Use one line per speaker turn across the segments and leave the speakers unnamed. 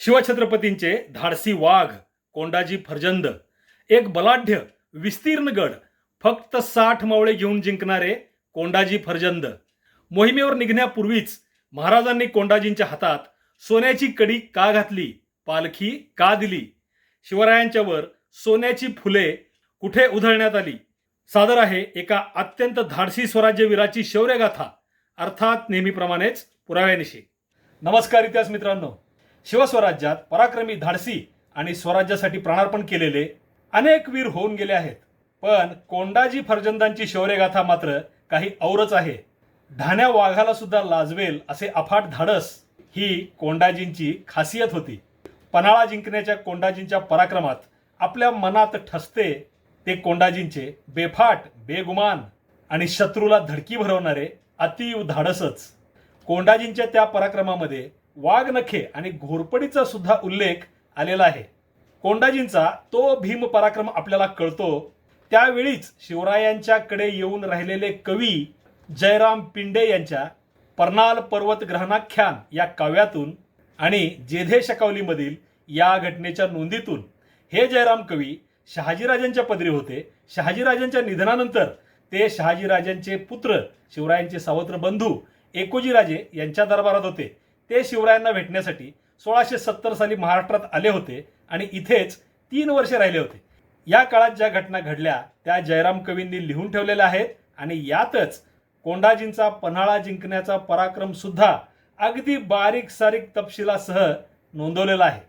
शिवछत्रपतींचे धाडसी वाघ कोंडाजी फर्जंद एक बलाढ्य विस्तीर्ण गड फक्त साठ मावळे घेऊन जिंकणारे कोंडाजी फर्जंद. मोहिमेवर निघण्यापूर्वीच महाराजांनी कोंडाजींच्या हातात सोन्याची कडी का घातली पालखी का दिली? शिवरायांच्यावर सोन्याची फुले कुठे उधळण्यात आली? सादर आहे एका अत्यंत धाडसी स्वराज्यवीराची शौर्यगाथा अर्थात नेहमीप्रमाणेच पुराव्यानिशी. नमस्कार इतिहास मित्रांनो. शिवस्वराज्यात पराक्रमी धाडसी आणि स्वराज्यासाठी प्राणार्पण केलेले अनेक वीर होऊन गेले आहेत. पण कोंडाजी फर्जंदांची शौर्यगाथा मात्र काही औरच आहे. धाण्या वाघाला सुद्धा लाजवेल असे अफाट धाडस ही कोंडाजींची खासियत होती. पन्हाळा जिंकण्याच्या कोंडाजींच्या पराक्रमात आपल्या मनात ठसते ते कोंडाजींचे बेफाट बेगुमान आणि शत्रूला धडकी भरवणारे अतिव धाडसच. कोंडाजींच्या त्या पराक्रमामध्ये वाघनखे आणि घोरपडीचा सुद्धा उल्लेख आलेला आहे. कोंडाजींचा तो भीम पराक्रम आपल्याला कळतो. त्यावेळीच शिवरायांच्याकडे येऊन राहिलेले कवी जयराम पिंडे यांच्या पर्नाल पर्वत ग्रहणाख्यान या काव्यातून आणि जेधे शकावलीमधील या घटनेच्या नोंदीतून हे जयराम कवी शहाजीराजांच्या पदरी होते. शहाजीराजांच्या निधनानंतर ते शहाजीराजांचे पुत्र शिवरायांचे सावत्र बंधू एकोजीराजे यांच्या दरबारात होते. ते शिवरायांना भेटण्यासाठी सोळाशे सत्तर साली महाराष्ट्रात आले होते आणि इथेच तीन वर्षे राहिले होते. या काळात ज्या घटना घडल्या त्या जयराम कवींनी लिहून ठेवलेल्या आहेत आणि यातच कोंडाजींचा पन्हाळा जिंकण्याचा पराक्रम सुद्धा अगदी बारीक सारीक तपशिलासह नोंदवलेला आहे.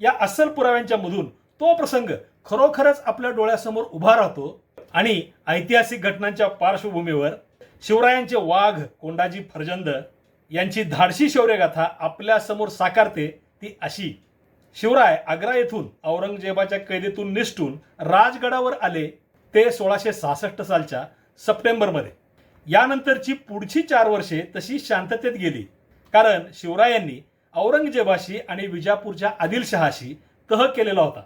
या अस्सल पुराव्यांच्या मधून तो प्रसंग खरोखरच आपल्या डोळ्यासमोर उभा राहतो आणि ऐतिहासिक घटनांच्या पार्श्वभूमीवर शिवरायांचे वाघ कोंडाजी फर्जंद यांची धाडशी शौर्यगाथा आपल्यासमोर साकारते ती अशी. शिवराय आग्रा येथून औरंगजेबाच्या कैदेतून निसटून राजगडावर आले ते सोळाशे सहासष्ट सालच्या सप्टेंबरमध्ये. यानंतरची पुढची चार वर्षे तशी शांततेत गेली. कारण शिवरायांनी औरंगजेबाशी आणि विजापूरच्या आदिलशहाशी तह केलेला होता.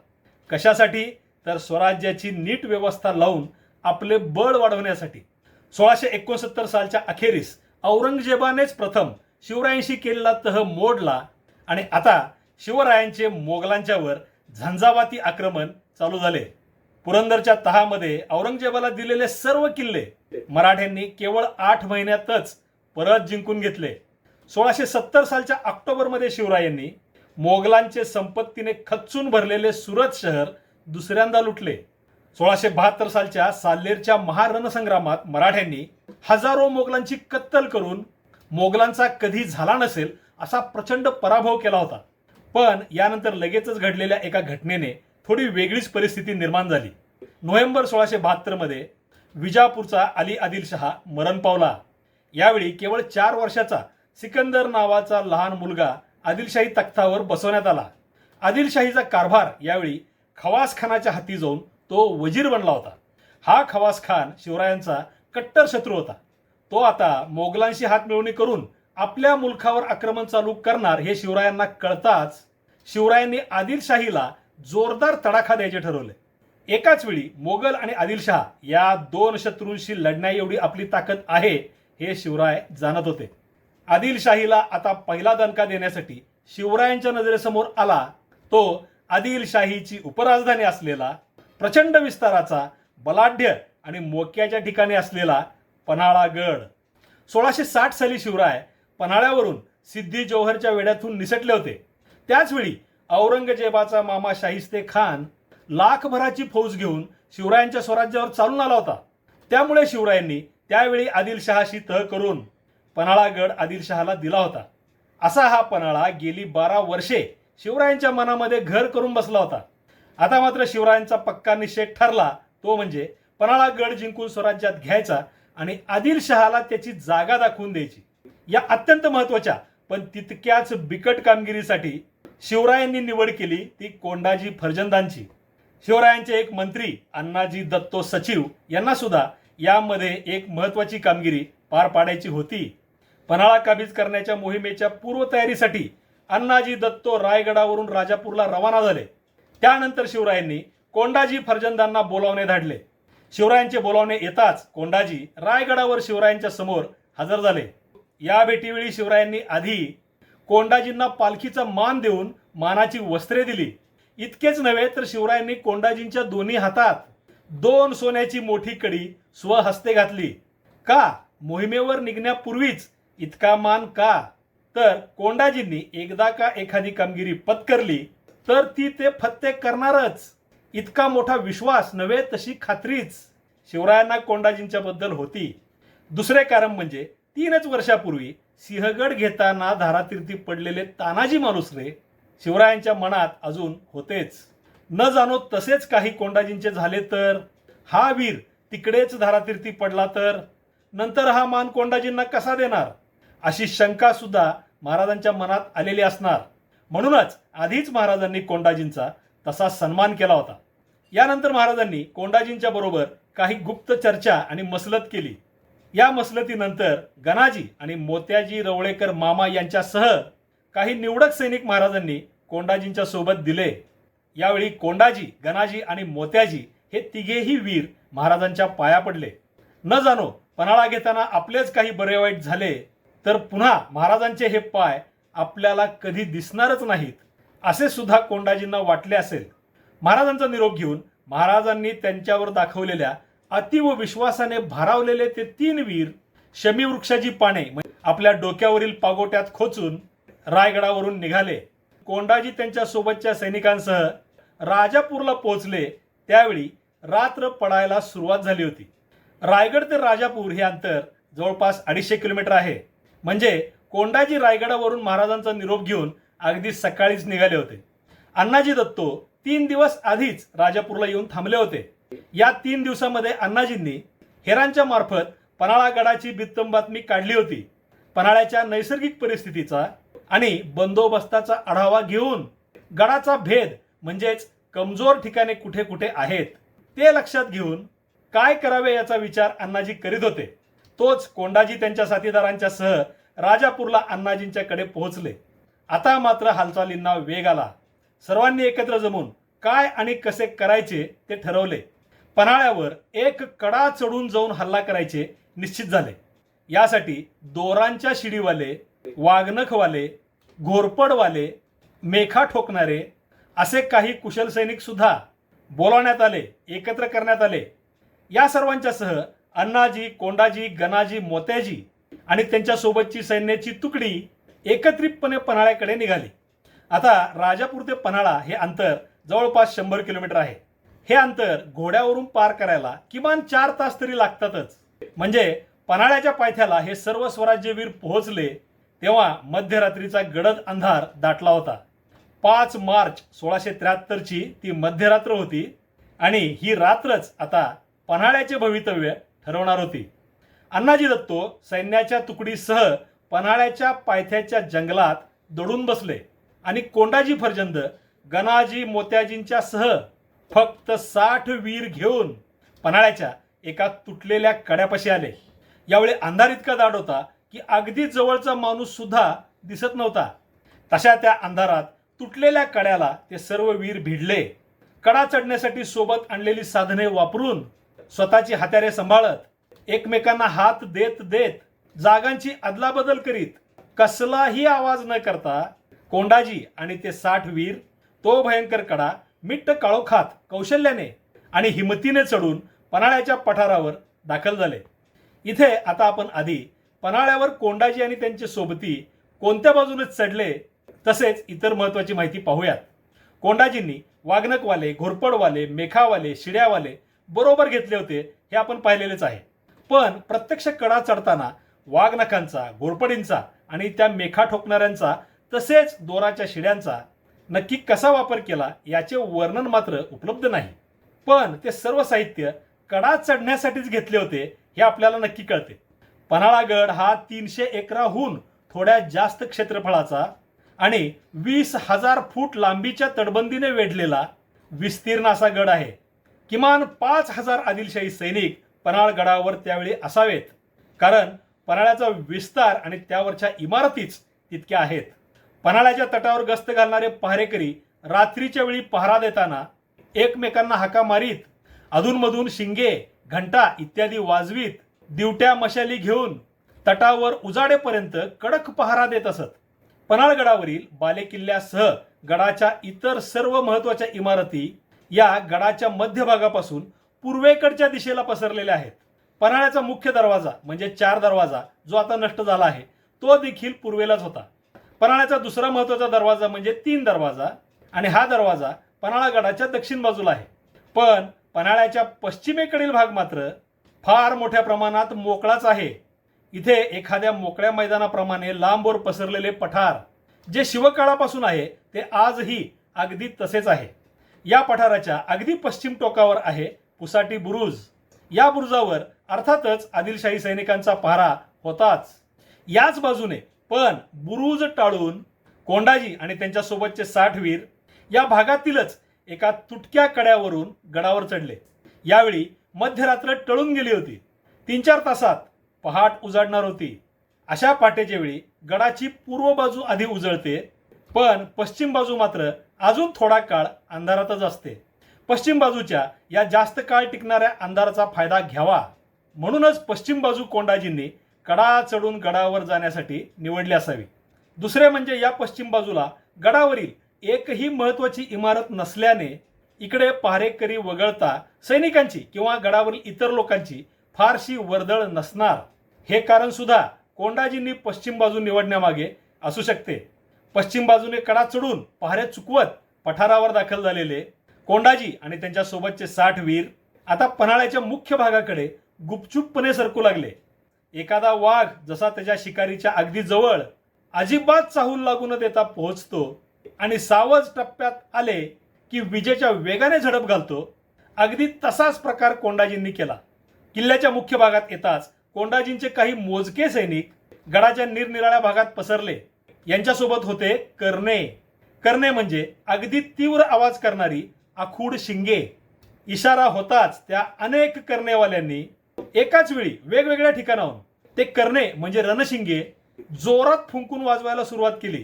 कशासाठी? तर स्वराज्याची नीट व्यवस्था लावून आपले बळ वाढवण्यासाठी. सोळाशे एकोणसत्तर सालच्या अखेरीस औरंगजेबानेच प्रथम शिवरायांशी केलेला तह मोडला आणि आता शिवरायांचे मोगलांच्यावर झंझावाती आक्रमण चालू झाले. पुरंदरच्या तहामध्ये औरंगजेबाला दिलेले सर्व किल्ले मराठ्यांनी केवळ आठ महिन्यातच परत जिंकून घेतले. सोळाशे सत्तर सालच्या ऑक्टोबरमध्ये शिवरायांनी मोगलांचे संपत्तीने खच्चून भरलेले सुरत शहर दुसऱ्यांदा लुटले. सोळाशे बहात्तर सालच्या साल्लेरच्या महारणसंग्रामात मराठ्यांनी हजारो मोगलांची कत्तल करून मोगलांचा कधी झाला नसेल असा प्रचंड पराभव केला होता. पण यानंतर लगेचच घडलेल्या एका घटनेने थोडी वेगळीच परिस्थिती निर्माण झाली. नोव्हेंबर सोळाशे बहात्तरमध्ये विजापूरचा अली आदिलशहा मरण पावला. यावेळी केवळ चार वर्षाचा सिकंदर नावाचा लहान मुलगा आदिलशाही तख्तावर बसवण्यात आला. आदिलशाहीचा कारभार यावेळी खवास खानाच्या हाती जाऊन तो वजीर बनला होता. हा खवास खान शिवरायांचा कट्टर शत्रू होता. तो आता मोगलांशी हात मिळवणी करून आपल्या मुलखावर आक्रमण चालू करणार हे शिवरायांना कळताच शिवरायांनी आदिलशाहीला जोरदार तडाखा द्यायचे ठरवले. एकाच वेळी मोगल आणि आदिलशहा या दोन शत्रूंशी लढण्या एवढी आपली ताकद आहे हे शिवराय जाणत होते. आदिलशाहीला आता पहिला दणका देण्यासाठी शिवरायांच्या नजरेसमोर आला. तो आदिलशाहीची उपराजधानी असलेला प्रचंड विस्ताराचा बलाढ्य आणि मोक्याच्या ठिकाणी असलेला पन्हाळागड सोळाशे साठ साली शिवराय पन्हाळ्यावरून सिद्धी जोहरच्या वेड्यातून निसटले होते. त्याचवेळी औरंगजेबाचा मामा शाहिस्ते खान लाखभराची फौज घेऊन शिवरायांच्या स्वराज्यावर चालून आला होता. त्यामुळे शिवरायांनी त्यावेळी आदिलशहाशी तह करून पन्हाळागड आदिलशहाला दिला होता. असा हा पन्हाळा गेली बारा वर्षे शिवरायांच्या मनामध्ये घर करून बसला होता. आता मात्र शिवरायांचा पक्का निषेध ठरला तो म्हणजे पन्हाळागड जिंकून स्वराज्यात घ्यायचा आणि आदिलशहाला त्याची जागा दाखवून द्यायची. या अत्यंत महत्त्वाच्या पण तितक्याच बिकट कामगिरीसाठी शिवरायांनी निवड केली ती कोंडाजी फर्जंदांची. शिवरायांचे एक मंत्री अण्णाजी दत्तो सचिव यांना सुद्धा यामध्ये एक महत्वाची कामगिरी पार पाडायची होती. पन्हाळा काबीज करण्याच्या मोहिमेच्या पूर्वतयारीसाठी अण्णाजी दत्तो रायगडावरून राजापूरला रवाना झाले. त्यानंतर शिवरायांनी कोंडाजी फर्जंदांना बोलावणे धाडले. शिवरायांचे बोलावणे येताच कोंडाजी रायगडावर शिवरायांच्या समोर हजर झाले. या भेटीवेळी शिवरायांनी आधी कोंडाजींना पालखीचा मान देऊन मानाची वस्त्रे दिली. इतकेच नव्हे तर शिवरायांनी कोंडाजींच्या दोन्ही हातात दोन सोन्याची मोठी कडी स्वहस्ते घातली. का? मोहिमेवर निघण्यापूर्वीच इतका मान का? तर कोंडाजींनी एकदा का एखादी कामगिरी पत्करली तर ती ते फत्ते करणारच. इतका मोठा विश्वास नव्हे तशी खात्रीच शिवरायांना कोंडाजींच्या बद्दल होती. दुसरे कारण म्हणजे तीनच वर्षापूर्वी सिंहगड घेताना धारातीर्थी पडलेले तानाजी मालुसरे शिवरायांच्या मनात अजून होतेच. न जाणो तसेच काही कोंडाजींचे झाले तर हा वीर तिकडेच धारातीर्थी पडला तर नंतर हा मान कोंडाजींना कसा देणार? अशी शंका सुद्धा महाराजांच्या मनात आलेली असणार. म्हणूनच आधीच महाराजांनी कोंडाजींचा तसा सन्मान केला होता. यानंतर महाराजांनी कोंडाजींच्या बरोबर काही गुप्त चर्चा आणि मसलत केली. या मसलतीनंतर गणाजी आणि मोत्याजी रवळेकर मामा यांच्यासह काही निवडक सैनिक महाराजांनी कोंडाजींच्या सोबत दिले. यावेळी कोंडाजी गणाजी आणि मोत्याजी हे तिघेही वीर महाराजांच्या पाया पडले. न जाणो पन्हाळा घेताना आपलेच काही बरे वाईट झाले तर पुन्हा महाराजांचे हे पाय आपल्याला कधी दिसणारच नाहीत. असे सुद्धा कोंडाजींना वाटले असेल. महाराजांचा निरोप घेऊन महाराजांनी त्यांच्यावर दाखवलेल्या अतीव विश्वासाने भारावलेले ते तीन वीर शमी वृक्षाची पाने म्हणजे आपल्या डोक्यावरील पागोट्यात खोचून रायगडावरून निघाले. कोंडाजी त्यांच्या सोबतच्या सैनिकांसह राजापूरला पोहोचले. त्यावेळी रात्र पडायला सुरुवात झाली होती. रायगड ते राजापूर हे अंतर जवळपास अडीचशे किलोमीटर आहे. म्हणजे कोंडाजी रायगडावरून महाराजांचा निरोप घेऊन अगदी सकाळीच निघाले होते. अण्णाजी दत्तो तीन दिवस आधीच राजापूरला येऊन थांबले होते. या तीन दिवसामध्ये अण्णाजींनी हेरांच्या मार्फत पन्हाळा गडाची बित्तम बातमी काढली होती. पन्हाळ्याच्या नैसर्गिक परिस्थितीचा आणि बंदोबस्ताचा आढावा घेऊन गडाचा भेद म्हणजेच कमजोर ठिकाणे कुठे कुठे आहेत ते लक्षात घेऊन काय करावे याचा विचार अण्णाजी करीत होते. तोच कोंडाजी त्यांच्या साथीदारांच्या सह राजापूरला अण्णाजींच्याकडे पोहोचले. आता मात्र हालचालींना वेग आला. सर्वांनी एकत्र जमून काय आणि कसे करायचे ते ठरवले. पन्हाळ्यावर एक कडा चढून जाऊन हल्ला करायचे निश्चित झाले. यासाठी दोरांच्या शिडीवाले वाघनखवाले घोरपडवाले मेखा ठोकणारे असे काही कुशल सैनिक सुद्धा बोलावण्यात आले एकत्र करण्यात आले. या सर्वांच्यासह अण्णाजी कोंडाजी गणाजी मोत्याजी आणि त्यांच्यासोबतची सैन्याची तुकडी एकत्रितपणे पन्हाळ्याकडे निघाली. आता राजापूर ते पन्हाळा हे अंतर जवळपास शंभर किलोमीटर आहे. हे अंतर घोड्यावरून पार करायला किमान चार तास तरी लागतातच. म्हणजे पन्हाळ्याच्या पायथ्याला हे सर्व स्वराज्यवीर पोहोचले तेव्हा मध्यरात्रीचा गडद अंधार दाटला होता. पाच मार्च सोळाशे त्र्याहत्तरची ती मध्यरात्र होती आणि ही रात्रच आता पन्हाळ्याचे भवितव्य ठरवणार होती. अण्णाजी दत्तो सैन्याच्या तुकडीसह पन्हाळ्याच्या पायथ्याच्या जंगलात दडून बसले आणि कोंडाजी फर्जंद गणाजी मोत्याजींच्या सह फक्त साठ वीर घेऊन पन्हाळ्याच्या एका तुटलेल्या कड्यापाशी आले. यावेळी अंधार इतका दाट होता की अगदी जवळचा माणूस सुद्धा दिसत नव्हता. तशा त्या अंधारात तुटलेल्या कड्याला ते सर्व वीर भिडले. कडा चढण्यासाठी सोबत आणलेली साधने वापरून स्वतःची हत्यारे सांभाळत एकमेकांना हात देत देत जागांची अदलाबदल करीत कसलाही आवाज न करता कोंडाजी आणि ते साठ वीर तो भयंकर कडा मिट्ट काळोखात कौशल्याने आणि हिमतीने चढून पन्हाळ्याच्या पठारावर दाखल झाले. इथे आता आपण आधी पन्हाळ्यावर कोंडाजी आणि त्यांचे सोबती कोणत्या बाजूने चढले तसेच इतर महत्वाची माहिती पाहूयात. कोंडाजींनी वागणकवाले घोरपडवाले मेखावाले शिड्यावाले बरोबर घेतले होते हे आपण पाहिलेलेच आहे. पण प्रत्यक्ष कडा चढताना वाघनखांचा घोरपडींचा आणि त्या मेखा ठोकणाऱ्यांचा तसेच दोराच्या शिड्यांचा नक्की कसा वापर केला याचे वर्णन मात्र उपलब्ध नाही. पण ते सर्व साहित्य कडा चढण्यासाठीच घेतले होते हे आपल्याला नक्की कळते. पन्हाळागड हा तीनशे एकराहून थोड्या जास्त क्षेत्रफळाचा आणि वीस हजार फूट लांबीच्या तटबंदीने वेढलेला विस्तीर्ण असा गड आहे. किमान पाच हजार आदिलशाही सैनिक पन्हाळगडावर त्यावेळी असावेत. कारण पन्हाळ्याचा विस्तार आणि त्यावरच्या इमारतीच तितक्या आहेत. पन्हाळ्याच्या तटावर गस्त घालणारे पहारेकरी रात्रीच्या वेळी पहारा देताना एकमेकांना हाका मारीत अधूनमधून शिंगे घंटा इत्यादी वाजवीत दिवट्या मशाली घेऊन तटावर उजाडेपर्यंत कडक पहारा देत असत. पन्हाळगडावरील बालेकिल्ल्यासह गडाच्या इतर सर्व महत्त्वाच्या इमारती या गडाच्या मध्यभागापासून पूर्वेकडच्या दिशेला पसरलेल्या आहेत. पन्हाळ्याचा मुख्य दरवाजा म्हणजे चार दरवाजा जो आता नष्ट झाला आहे तो देखील पूर्वेलाच होता. पन्हाळ्याचा दुसरा महत्त्वाचा दरवाजा म्हणजे तीन दरवाजा आणि हा दरवाजा पन्हाळा गडाच्या दक्षिण बाजूला आहे. पण पन्हाळ्याच्या पश्चिमेकडील भाग मात्र फार मोठ्या प्रमाणात मोकळाच आहे. इथे एखाद्या मोकळ्या मैदानाप्रमाणे लांबवर पसरलेले पठार जे शिवकाळापासून आहे ते आजही अगदी तसेच आहे. या पठाराच्या अगदी पश्चिम टोकावर आहे पुसाटी बुरुज. या बुरुजावर अर्थातच आदिलशाही सैनिकांचा पहारा होताच. याच बाजूने पण बुरुज टाळून कोंडाजी आणि त्यांच्यासोबतचे साठवीर या भागातीलच एका तुटक्या कड्यावरून गडावर चढले. यावेळी मध्यरात्र टळून गेली होती. तीन चार तासात पहाट उजाडणार होती. अशा पाटेच्या वेळी गडाची पूर्व बाजू आधी उजळते पण पश्चिम बाजू मात्र अजून थोडा काळ अंधारातच असते. पश्चिम बाजूच्या या जास्त काळ टिकणाऱ्या अंधाराचा फायदा घ्यावा. म्हणूनच पश्चिम बाजू कोंडाजींनी कडा चढून गडावर जाण्यासाठी निवडली असावी. दुसरे म्हणजे या पश्चिम बाजूला गडावरील एकही महत्त्वाची इमारत नसल्याने इकडे पहारेकरी वगळता सैनिकांची किंवा गडावरील इतर लोकांची फारशी वर्दळ नसणार. हे कारण सुद्धा कोंडाजींनी पश्चिम बाजू निवडण्यामागे असू शकते. पश्चिम बाजूने कडा चढून पहारे चुकवत पठारावर दाखल झालेले कोंडाजी आणि त्यांच्या सोबतचे साठ वीर आता पन्हाळ्याच्या मुख्य भागाकडे गुपचूपपणे सरकू लागले. एखादा वाघ जसा त्याच्या शिकारीच्या अगदी जवळ अजिबात चाहूल लागू न देता पोहोचतो आणि सावज टप्प्यात आले की विजेच्या वेगाने झडप घालतो अगदी तसाच प्रकार कोंडाजींनी केला. किल्ल्याच्या मुख्य भागात येताच कोंडाजींचे काही मोजके सैनिक गडाच्या निरनिराळ्या भागात पसरले. यांच्यासोबत होते कर्णे. कर्णे म्हणजे अगदी तीव्र आवाज करणारी आखूड शिंगे. इशारा होताच त्या अनेक कर्णेवाल्यांनी एकाच वेळी वेगवेगळ्या ठिकाणाहून. ते कर्णे म्हणजे रणशिंगे जोरात फुंकून वाजवायला सुरुवात केली.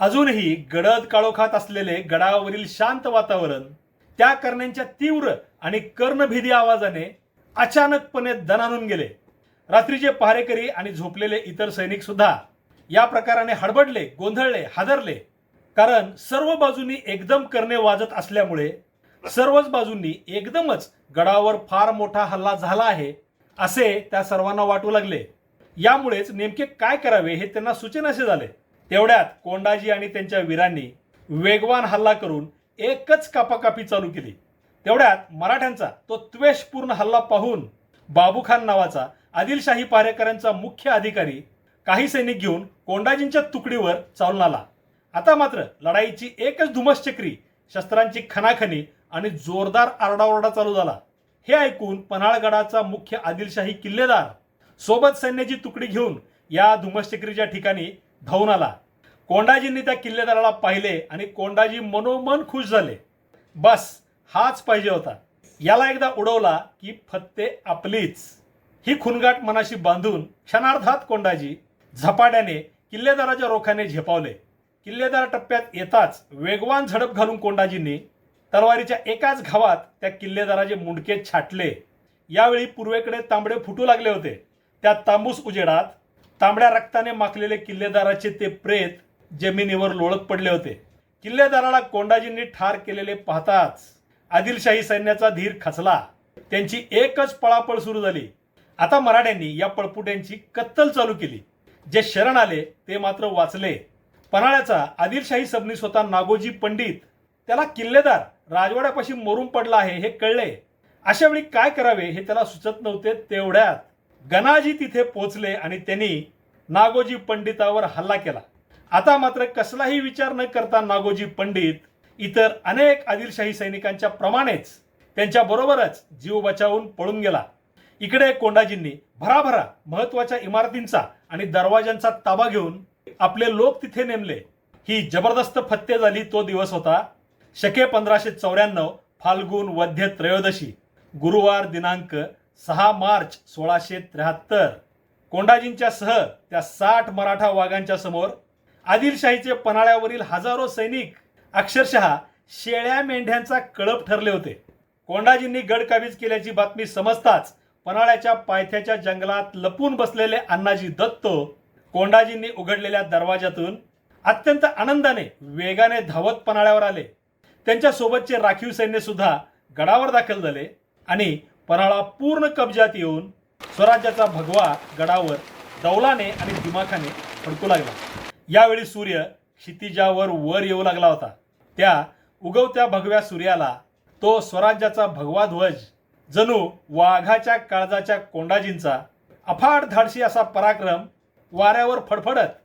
अजूनही गडद काळोखात असलेले गडावरील शांत वातावरण त्या करण्यांच्या तीव्र आणि कर्णभेदी आवाजाने अचानकपणे दणानून गेले. रात्रीचे पहारेकरी आणि झोपलेले इतर सैनिक सुद्धा या प्रकाराने हडबडले गोंधळले हादरले. कारण सर्व बाजूंनी एकदम करणे वाजत असल्यामुळे सर्वच बाजूंनी एकदमच गडावर फार मोठा हल्ला झाला आहे. असे त्या सर्वांना वाटू लागले. यामुळेच नेमके काय करावे हे त्यांना सुचेनासे झाले. तेवढ्यात कोंडाजी आणि त्यांच्या वीरांनी वेगवान हल्ला करून एकच कापाकापी चालू केली. तेवढ्यात मराठ्यांचा तो त्वेषपूर्ण हल्ला पाहून बाबूखान नावाचा आदिलशाही पारेकरांचा मुख्य अधिकारी काही सैनिक घेऊन कोंडाजींच्या तुकडीवर चालून आला. आता मात्र लढाईची एकच धुमसचक्री शस्त्रांची खनाखनी आणि जोरदार आरडाओरडा चालू झाला. हे ऐकून पन्हाळगडाचा मुख्य आदिलशाही किल्लेदार सोबत सैन्याची तुकडी घेऊन या धुमश्चक्रीच्या ठिकाणी धावून आला. कोंडाजींनी त्या किल्लेदाराला पाहिले आणि कोंडाजी मनोमन खुश झाले. बस हाच पाहिजे होता. याला एकदा उडवला की फत्ते आपलीच. ही खुनगाट मनाशी बांधून क्षणार्धात कोंडाजी झपाट्याने किल्लेदाराच्या रोखाने झेपावले. किल्लेदार टप्प्यात येताच वेगवान झडप घालून कोंडाजींनी तलवारीच्या एकाच घावात त्या किल्लेदाराचे मुंडके छाटले यावेळी पूर्वेकडे तांबडे फुटू लागले होते. त्या तांबूस उजेडात तांबड्या रक्ताने माखलेले किल्लेदाराचे ते प्रेत जमिनीवर लोळत पडले होते. किल्लेदाराला कोंडाजींनी ठार केलेले पाहताच आदिलशाही सैन्याचा धीर खचला. त्यांची एकच पळापळ सुरू झाली. आता मराठ्यांनी या पळपुट्यांची कत्तल चालू केली. जे शरण आले ते मात्र वाचले. पन्हाळ्याचा आदिलशाही सबनीस स्वतः नागोजी पंडित. त्याला किल्लेदार राजवाड्यापाशी मरून पडला आहे हे कळले अशा वेळी काय करावे हे त्याला सुचत नव्हते तेवढ्यात गणाजी तिथे पोचले आणि त्यांनी नागोजी पंडितावर हल्ला केला. आता मात्र कसलाही विचार न करता नागोजी पंडित इतर अनेक आदिलशाही सैनिकांच्या प्रमाणेच त्यांच्या बरोबरच जीव बचावून पळून गेला. इकडे कोंडाजींनी भराभरा महत्त्वाच्या इमारतींचा आणि दरवाजांचा ताबा घेऊन आपले लोक तिथे नेमले. ही जबरदस्त फत्ते झाली तो दिवस होता. शके पंधराशे चौऱ्याण्णव फाल्गुन वध्य त्रयोदशी गुरुवार दिनांक सहा मार्च सोळाशे त्र्याहत्तर. कोंडाजींच्या सह त्या साठ मराठा वाघांच्या समोर आदिलशाहीचे पन्हाळ्यावरील हजारो सैनिक अक्षरशः शेळ्या मेंढ्यांचा कळप ठरले होते. कोंडाजींनी गड काबीज केल्याची बातमी समजताच पन्हाळ्याच्या पायथ्याच्या जंगलात लपून बसलेले अण्णाजी दत्तो कोंडाजींनी उघडलेल्या दरवाजातून अत्यंत आनंदाने वेगाने धावत पन्हाळ्यावर आले. त्यांच्यासोबतचे राखीव सैन्य सुद्धा गडावर दाखल झाले आणि पराळा पूर्ण कब्जात येऊन स्वराज्याचा भगवा गडावर दौलाने आणि दिमाखाने फडकू लागला. यावेळी सूर्य क्षितिजावर वर येऊ लागला होता. त्या उगवत्या भगव्या सूर्याला तो स्वराज्याचा भगवा ध्वज जणू वाघाच्या काळजाच्या कोंडाजींचा अफाट धाडशी असा पराक्रम वाऱ्यावर फडफडत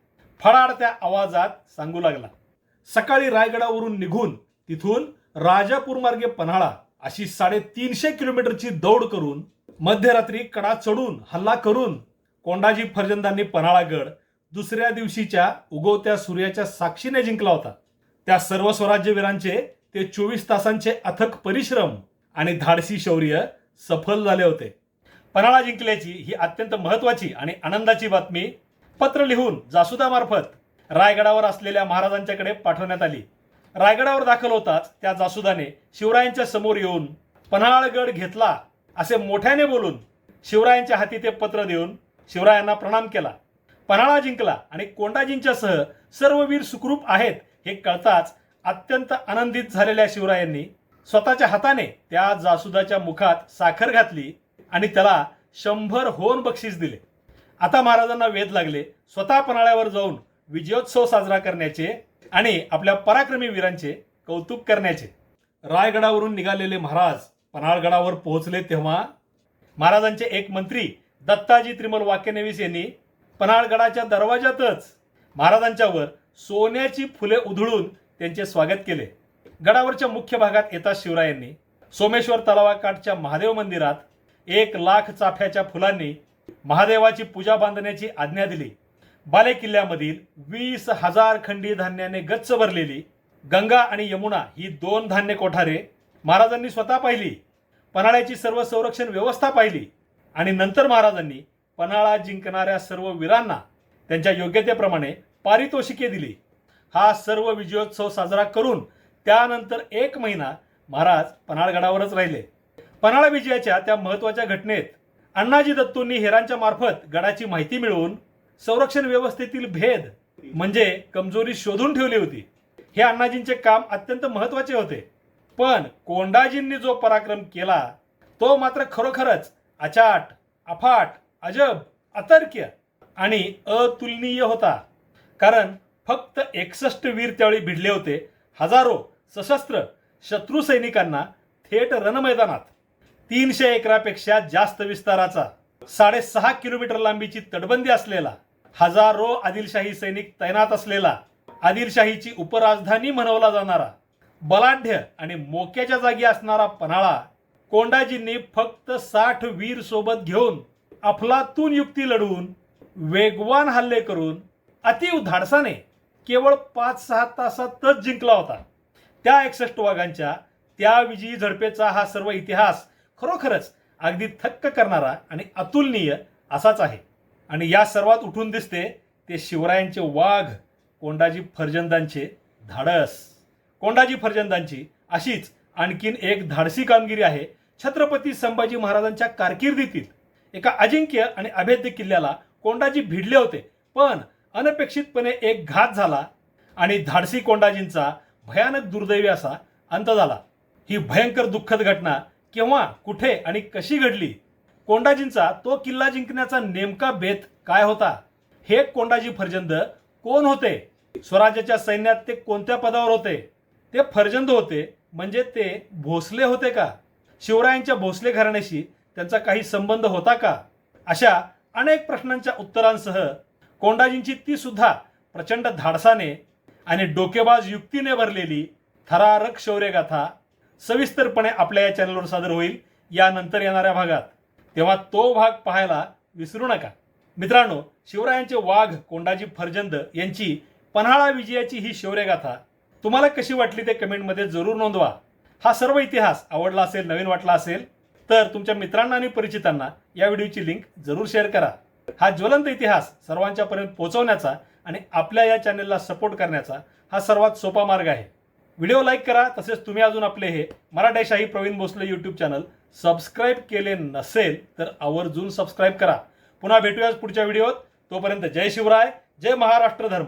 फडाडत्या आवाजात सांगू लागला. सकाळी रायगडावरून निघून तिथून राजापूर मार्गे पन्हाळा अशी साडेतीनशे किलोमीटरची दौड करून मध्यरात्री कडा चढून हल्ला करून कोंडाजी फर्जंदांनी पन्हाळागड दुसऱ्या दिवशीच्या उगवत्या सूर्याच्या साक्षीने जिंकला होता. त्या सर्व स्वराज्यवीरांचे ते चोवीस तासांचे अथक परिश्रम आणि धाडसी शौर्य सफल झाले होते. पन्हाळा जिंकल्याची ही अत्यंत महत्वाची आणि आनंदाची बातमी पत्र लिहून जासुदामार्फत रायगडावर असलेल्या महाराजांच्याकडे पाठवण्यात आली. रायगडावर दाखल होताच त्या जासुदाने शिवरायांच्या समोर येऊन पन्हाळगड घेतला असे मोठ्याने बोलून शिवरायांच्या हाती ते पत्र देऊन शिवरायांना प्रणाम केला. पन्हाळा जिंकला आणि कोंडाजींच्यासह सर्व वीर सुखरूप आहेत हे कळताच अत्यंत आनंदित झालेल्या शिवरायांनी स्वतःच्या हाताने त्या जासुदाच्या मुखात साखर घातली आणि त्याला शंभर होन बक्षीस दिले. आता महाराजांना वेध लागले. स्वतः पन्हाळ्यावर जाऊन विजयोत्सव साजरा करण्याचे आणि आपल्या पराक्रमी वीरांचे कौतुक करण्याचे. रायगडावरून निघालेले महाराज पन्हाळगडावर पोहोचले तेव्हा महाराजांचे एक मंत्री दत्ताजी त्रिमल वाक्यनेवीस यांनी पन्हाळगडाच्या दरवाजातच महाराजांच्यावर सोन्याची फुले उधळून त्यांचे स्वागत केले. गडावरच्या मुख्य भागात येता शिवरायांनी सोमेश्वर तलावाकाठच्या महादेव मंदिरात एक लाख चाफ्याच्या फुलांनी महादेवाची पूजा बांधण्याची आज्ञा दिली. बाले किल्ल्यामधील वीस हजार खंडी धान्याने गच्च भरलेली गंगा आणि यमुना ही दोन धान्य कोठारे महाराजांनी स्वतः पाहिली पन्हाळ्याची सर्व संरक्षण व्यवस्था पाहिली आणि नंतर महाराजांनी पन्हाळा जिंकणाऱ्या सर्व वीरांना त्यांच्या योग्यतेप्रमाणे पारितोषिके दिली. हा सर्व विजयोत्सव साजरा करून त्यानंतर एक महिना महाराज पन्हाळगडावरच राहिले. पन्हाळा विजयाच्या त्या महत्त्वाच्या घटनेत अण्णाजी दत्तूंनी हेरांच्या मार्फत गडाची माहिती मिळवून संरक्षण व्यवस्थेतील भेद म्हणजे कमजोरी शोधून ठेवली होती. हे अण्णाजींचे काम अत्यंत महत्त्वाचे होते. पण कोंडाजींनी जो पराक्रम केला तो मात्र खरोखरच अचाट अफाट अजब अतर्क्य आणि अतुलनीय होता. कारण फक्त एकसष्ट वीर त्यावेळी भिडले होते. हजारो सशस्त्र शत्रू सैनिकांना थेट रणमैदानात. तीनशे एकरापेक्षा जास्त विस्ताराचा साडेसहा किलोमीटर लांबीची तटबंदी असलेला हजारो आदिलशाही सैनिक तैनात असलेला आदिलशाहीची उपराजधानी म्हणवला जाणारा बलाढ्य आणि मोक्याच्या जागी असणारा पन्हाळा कोंडाजींनी फक्त साठ वीर सोबत घेऊन अफलातून युक्ती लढवून वेगवान हल्ले करून अतिव धाडसाने केवळ पाच सहा तासातच जिंकला होता. त्या एकसष्ट वाघांच्या त्या विजयी झडपेचा हा सर्व इतिहास खरोखरच अगदी थक्क करणारा आणि अतुलनीय असाच आहे. आणि या सर्वात उठून दिसते ते शिवरायांचे वाघ कोंडाजी फर्जंदांचे धाडस. कोंडाजी फर्जंदांची अशीच आणखीन एक धाडसी कामगिरी आहे. छत्रपती संभाजी महाराजांच्या कारकिर्दीतील एका अजिंक्य आणि अभेद्य किल्ल्याला कोंडाजी भिडले होते. पण अनपेक्षितपणे एक घात झाला आणि धाडसी कोंडाजींचा भयानक दुर्दैवी असा अंत झाला. ही भयंकर दुःखद घटना केव्हा कुठे आणि कशी घडली कोंडाजींचा तो किल्ला जिंकण्याचा नेमका बेत काय होता? हे कोंडाजी फर्जंद कोण होते? स्वराज्याच्या सैन्यात ते कोणत्या पदावर होते? ते फर्जंद होते म्हणजे ते भोसले होते का? शिवरायांच्या भोसले घराण्याशी त्यांचा काही संबंध होता का? अशा अनेक प्रश्नांच्या उत्तरांसह कोंडाजींची ती सुद्धा प्रचंड धाडसाने आणि डोकेबाज युक्तीने भरलेली थरारक शौर्यगाथा सविस्तरपणे आपल्या या चॅनलवर सादर होईल. यानंतर येणाऱ्या भागात. तेव्हा तो भाग पाहायला विसरू नका. मित्रांनो शिवरायांचे वाघ कोंडाजी फर्जंद यांची पन्हाळा विजयाची ही शौर्यगाथा तुम्हाला कशी वाटली ते कमेंटमध्ये जरूर नोंदवा. हा सर्व इतिहास आवडला असेल नवीन वाटला असेल तर तुमच्या मित्रांना आणि परिचितांना या व्हिडिओची लिंक जरूर शेअर करा. हा ज्वलंत इतिहास सर्वांच्यापर्यंत पोहोचवण्याचा आणि आपल्या या चॅनलला सपोर्ट करण्याचा हा सर्वात सोपा मार्ग आहे. व्हिडिओ लाईक करा तसेच तुम्ही अजून आपले हे Maratheshahi Praveen Bhosale YouTube channel subscribe केले नसेल तर आवर्जून सबस्क्राईब करा. पुन्हा भेटूयाच पुढच्या व्हिडिओत. तोपर्यंत जय शिवराय जय महाराष्ट्र धर्म.